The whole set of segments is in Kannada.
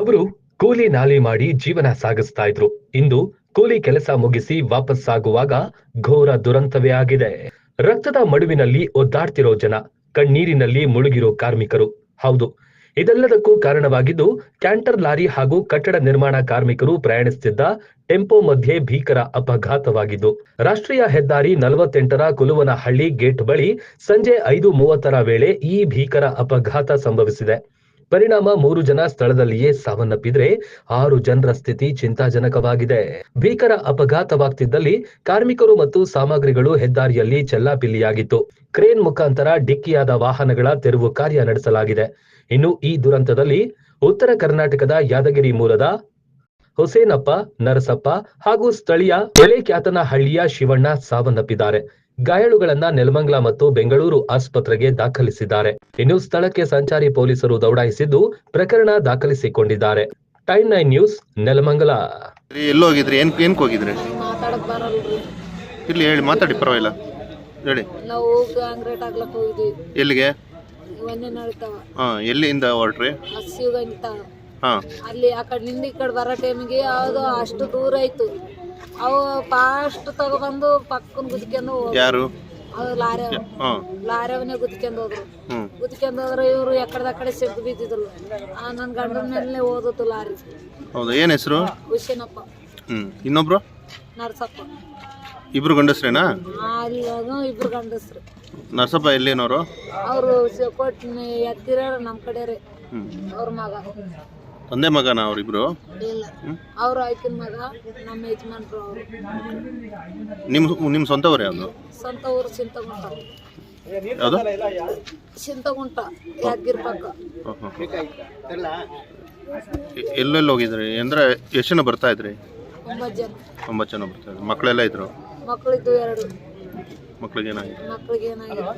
ಅವರು ಕೂಲಿ ನಾಲಿ ಮಾಡಿ ಜೀವನ ಸಾಗಿಸ್ತಾ ಇದ್ರು. ಇಂದು ಕೂಲಿ ಕೆಲಸ ಮುಗಿಸಿ ವಾಪಸ್ಸಾಗುವಾಗ ಘೋರ ದುರಂತವೇ ಆಗಿದೆ. ರಕ್ತದ ಮಡುವಿನಲ್ಲಿ ಒದ್ದಾಡ್ತಿರೋ ಜನ, ಕಣ್ಣೀರಿನಲ್ಲಿ ಮುಳುಗಿರೋ ಕಾರ್ಮಿಕರು. ಹೌದು, ಇದೆಲ್ಲದಕ್ಕೂ ಕಾರಣವಾಗಿದ್ದು ಕ್ಯಾಂಟರ್ ಲಾರಿ ಹಾಗೂ ಕಟ್ಟಡ ನಿರ್ಮಾಣ ಕಾರ್ಮಿಕರು ಪ್ರಯಾಣಿಸುತ್ತಿದ್ದ ಟೆಂಪೋ ಮಧ್ಯೆ ಭೀಕರ ಅಪಘಾತವಾಗಿದ್ದು, ರಾಷ್ಟ್ರೀಯ ಹೆದ್ದಾರಿ ನಲವತ್ತೆಂಟರ ಕುಲುವನಹಳ್ಳಿ ಗೇಟ್ ಬಳಿ ಸಂಜೆ ಐದು ಮೂವತ್ತರ ವೇಳೆ ಈ ಭೀಕರ ಅಪಘಾತ ಸಂಭವಿಸಿದೆ. ಪರಿಣಾಮ ಮೂರು ಜನ ಸ್ಥಳದಲ್ಲಿಯೇ ಸಾವನ್ನಪ್ಪಿದ್ರೆ ಆರು ಜನರ ಸ್ಥಿತಿ ಚಿಂತಾಜನಕವಾಗಿದೆ. ಭೀಕರ ಅಪಘಾತವಾಗ್ತಿದ್ದಲ್ಲಿ ಕಾರ್ಮಿಕರು ಮತ್ತು ಸಾಮಗ್ರಿಗಳು ಹೆದ್ದಾರಿಯಲ್ಲಿ ಚೆಲ್ಲಾಪಿಲ್ಲಿಯಾಗಿತ್ತು. ಕ್ರೇನ್ ಮುಖಾಂತರ ಡಿಕ್ಕಿಯಾದ ವಾಹನಗಳ ತೆರವು ಕಾರ್ಯ ನಡೆಸಲಾಗಿದೆ. ಇನ್ನು ಈ ದುರಂತದಲ್ಲಿ ಉತ್ತರ ಕರ್ನಾಟಕದ ಯಾದಗಿರಿ ಮೂಲದ ಹುಸೇನಪ್ಪ, ನರಸಪ್ಪ ಹಾಗೂ ಸ್ಥಳೀಯ ಬೆಳೆಕ್ಯಾತನಹಳ್ಳಿಯ ಶಿವಣ್ಣ ಸಾವನ್ನಪ್ಪಿದ್ದಾರೆ. ಗಾಯಾಳುಗಳನ್ನ ನೆಲಮಂಗ್ಲ ಮತ್ತು ಬೆಂಗಳೂರು ಆಸ್ಪತ್ರೆಗೆ ದಾಖಲಿಸಿದ್ದಾರೆ. ಇನ್ನು ಸ್ಥಳಕ್ಕೆ ಸಂಚಾರಿ ಪೊಲೀಸರು ದೌಡಾಯಿಸಿದ್ದು ಪ್ರಕರಣ ದಾಖಲಿಸಿಕೊಂಡಿದ್ದಾರೆ. Time nine news Nelamangala. ರೀ, ಎಲ್ಲಿ ಹೋಗಿದ್ರಿ ಏನ್ ಏನಕ್ಕೆ ಹೋಗಿದ್ರಿ? ಮಾತಾಡಕ್ ಬರಲ್ರಿ. ಇಲ್ಲಿ ಹೇಳಿ ಮಾತಾಡಿ ಪರವಾಗಿಲ್ಲ. ಹೇಳಿ. ನಾವು ಹೋಗಿದ್ವಿ. ಎಲ್ಲಿಗೆ? ಇವನ್ನೇ ಹಾಂ ಎಲ್ಲಿಂದ ಹೊರಟ್ರಿ? ಹಾಂ. ಅಲ್ಲಿ ಆ ಕಡೆಯಿಂದ ಈ ಕಡೆ ಬರೋ ಟೈಮ್ಗೆ ಯಾವುದು ಅಷ್ಟು ದೂರ ಆಯ್ತು. ಅವು ಫಾಸ್ಟ್ ತಗೊಬಂದು ಪಕ್ಕನ ಗುದ್ಕೊಂಡು ಯಾರು? ಅದು ಲಾರಿ ಲಾರಿ ಅವನೇ ಗುದ್ಕೊಂಡು ಹೋದ್ರು. ಗುದ್ಕೊಂಡು ಹೋದ್ರೆ ಇವರು ಎಕಡೆ ಕಡೆ ಸಿಡ್ದು ಬಿದ್ದಿದ್ರು ಆ ನನ್ನ ಗಂಡನ ಮೇಲೆ ಓದಿತ್ತು ಲಾರಿ. ಹೌದಾ ಏನು ಹೆಸರು? ಹುಷೇನಪ್ಪ ಹ್ಞೂ ಇನ್ನೊಬ್ರು? ನರ್ಸಪ್ಪ. ಇಬ್ರು ಗಂಡಸ್ರೇನಾ? ಅಲ್ಲಿ ಇಬ್ರು ಗಂಡಸ್ರು. ನರಸಪ್ಪ ಎಲ್ಲಿನವರು? ಅವರು ಕೊಟ್ಟು ಎತ್ತಿರ ನಮ್ಮ ಕಡೆ ರೀ ಅವ್ರ ಮಗ. ತಂದೆ ಮಗನ ಅವರಿಬ್ರು? ನಿಮ್ ಅವ್ರ ಆಯ್ಕಿನ ಮಗ ನಮ್ಮ ಯಜಮಾನ್ರು ಅವರು. ನಿಮ್ಮ ನಿಮ್ಮ ಸ್ವಂತ ಊರು ಯಾವುದು? ಸ್ವಂತ ಊರು ಚಿಂತಗುಂಟ. ಯಾವುದು? ಚಿಂತಗುಂಟ ಯಾದಗಿರಿ ಪಕ್ಕ ಹಾಂ ಹಾಂ ಎಲ್ಲೆಲ್ಲಿ ಹೋಗಿದ್ರಿ? ಅಂದ್ರೆ ಎಷ್ಟು ಜನ ಬರ್ತಾ ಇದ್ರಿ? ಒಂಬತ್ತು ಜನ. ಒಂಬತ್ತು ಜನ ಬರ್ತಾ ಇದ್ರಿ. ಮಕ್ಕಳೆಲ್ಲ ಇದ್ರು? ಮಕ್ಕಳಿದ್ದು ಎರಡು. ಮಕ್ಳಿಗೆ ಏನಾಗಿದೆ? ಮಕ್ಳಿಗೆ ಏನಾಗಿಲ್ಲ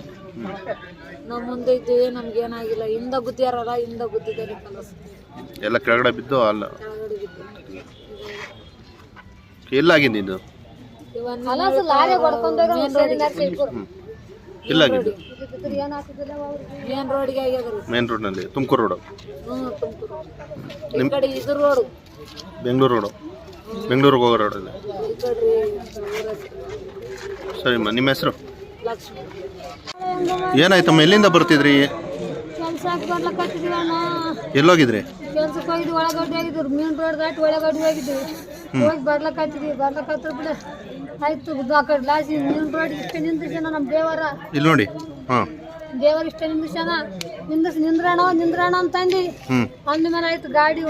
ನಮ್ಮ ಮುಂದೆ ಇದ್ದೀವಿ ನಮ್ಗೆ ಏನಾಗಿಲ್ಲ. ಹಿಂದ ಗುದ್ದಿಯಾರಲ್ಲ ಹಿಂದ ಗುದ್ದಿದ್ದಾರೆ ಕಲಸ ಎಲ್ಲ ಕೆಳಗಡೆ ಬಿದ್ದು ಅಲ್ಲ? ಕೆಳಗಡೆ ಬಿದ್ದು. ಎಲ್ಲಾಗಿದೆ ಇದು ಎಲ್ಲಾಗಿದೆ? ಮೇನ್ ರೋಡ್ಗೆ ಆಗ್ಯದ್ರಿ ಮೇನ್ ರೋಡ್ನಲ್ಲಿ ತುಮಕೂರು ರೋಡು ಹ್ಞೂ ತುಮಕೂರು ಈ ಕಡೆ ಇದ್ರ ರೋಡು ಬೆಂಗಳೂರು ರೋಡು ಬೆಂಗಳೂರಿಗೆ ಹೋಗೋ ರೋಡಲ್ಲಿ ಈ ಕಡೆ ಸರಿಮ್ಮ ನಿಮ್ಮ ಹೆಸರು? ಏನಾಯ್ತಮ್ಮ ಎಲ್ಲಿಂದ ಬರ್ತಿದ್ರಿ? ಕೆಲ್ಸಕ್ಕೆ ಬರ್ಲಕತ್ತಿದ್ವಿ ಅಣ್ಣ. ಎಲ್ಲೋಗಿದ್ರಿ? ಕೆಲ್ಸಕ್ಕೆ ಹೋಗಿದ್ವಿ ಒಳಗಡೆ ಹೋಗಿದ್ರು ಮೀನ್ ರೋಡ್ ದಾಟಿ ಒಳಗಡೆ ಹೋಗಿದ್ವಿ. ಹೋಗಿ ಬರ್ಲಕತ್ತಿದ್ವಿ ಬರ್ಲಕತ್ರ ಬಿಡ. ಆಯ್ತು ಲಾಸ್ಟ್ ಆ ಕಡೆ ಲಾಸಿ ಮೀನ್ ರೋಡ್ ಇಷ್ಟ ನಿಂದ್ರಿಸಣ ನಮ್ಮ ದೇವರ. ಇಲ್ಲಿ ನೋಡಿ ಹಾಂ. ದೇವರ ಇಷ್ಟ ನಿಂದ್ರಿಸಣ ನಿಂದ್ರಿಸಿ ನಿಂದ್ರಣ ನಿಂದ್ರಣ ಅಂತಂದು. ಅಂದ ಮೇಲೆ ಆಯ್ತು ಗಾಡಿ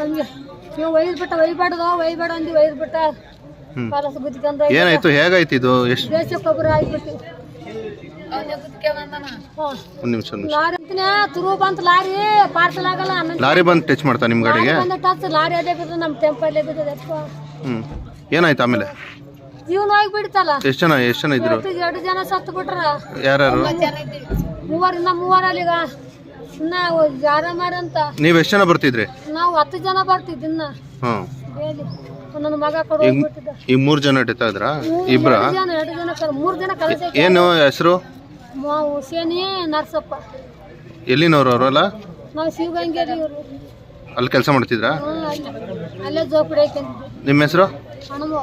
ನೀವು ಒಯ್ದು ಬಿಟ್ಟ ಒಯ್ಬಾರ್ದು ಒಯ್ಬೇಡ ಅಂದು ಒಯ್ದು ಬಿಟ್ಟ. ಹ್ಞೂ ಕಲಸ ಗುದ್ಕೊಂಡು ಏನಾಯ್ತು? ಹೇಗಾಯ್ತು ಇದು? ಎಷ್ಟು ದೇಶಕ್ಕೊಬ್ಬರು ಆಗಿಬಿಟ್ಟು ಒಂದು ನಿಮಿಷ ಒಂದು ನಿಮಿಷ. ಲಾರಿ ಅಂತಾನೆ ತುರು ಬಂತ ಲಾರಿ ಪಾರ್ಸಲ್ ಆಗಲ್ಲ ಆಮೇಲೆ ಲಾರಿ ಬಂದು ಟಚ್ ಮಾಡ್ತಾ ನಿಮ್ಮ ಗಾಡಿಗೆ? ಬಂದ ಟಚ್ ಲಾರಿ ಅದೇ ಬಿದ್ದು ನಮ್ಮ ಟೆಂಪಲ್ಲೇ ಬಿದ್ದದೆ ಅಪ್ಪ. ಹ್ಞೂ ಏನಾಯ್ತು ಆಮೇಲೆ? ಜೀವನ ಹೋಗಿ ಬಿಡ್ತಲ್ಲ. ಎಷ್ಟು ಜನ ಎಷ್ಟು ಜನ ಇದ್ರು? ಎರಡು ಜನ ಸತ್ತು ಬಿಟ್ರ. ಯಾರ್ಯಾರು? ಮೂವರಿಂದ ಮೂವರಲ್ಲಿ ಈಗ ಇನ್ನ ಯಾರ ಅಂತ. ನೀವು ಎಷ್ಟು ಜನ ಬರ್ತಿದ್ರಿ? ನಾವು ಹತ್ತು ಜನ ಬರ್ತಿದ್ವಿ ಇನ್ನ. ಹಾಂ ಡೈಲಿ ನನ್ನ ಮಗ ಕಡೆ ಈಗ ಹೋಗ್ಬಿಟ್ಟಿದ್ದ. ಈ ಮೂರು ಜನ ಇಡ್ತಾ ಇದ್ರ? ಇಬ್ರ? ಎರಡು ಜನ ಎರಡು ಜನ ಕಲ್ ಮೂರು ಜನ ಕಲಸ ಏನು ಹೆಸರು? ಹುಸೇನಿ ನರ್ಸಪ್ಪ. ಎಲ್ಲಿನವ್ರು ಅವರಲ್ಲ ನಾವು ಶಿವಗಂಗೇರಿ ಇವರು ಅಲ್ಲಿ ಕೆಲಸ ಮಾಡ್ತಿದ್ರಾ? ಅಲ್ಲೇ ಜೋಪಡಿ ಹಾಕ್ಯಂತಿದ್ವಿ ನಿಮ್ಮ ಹೆಸರು? ಹಣಮೋ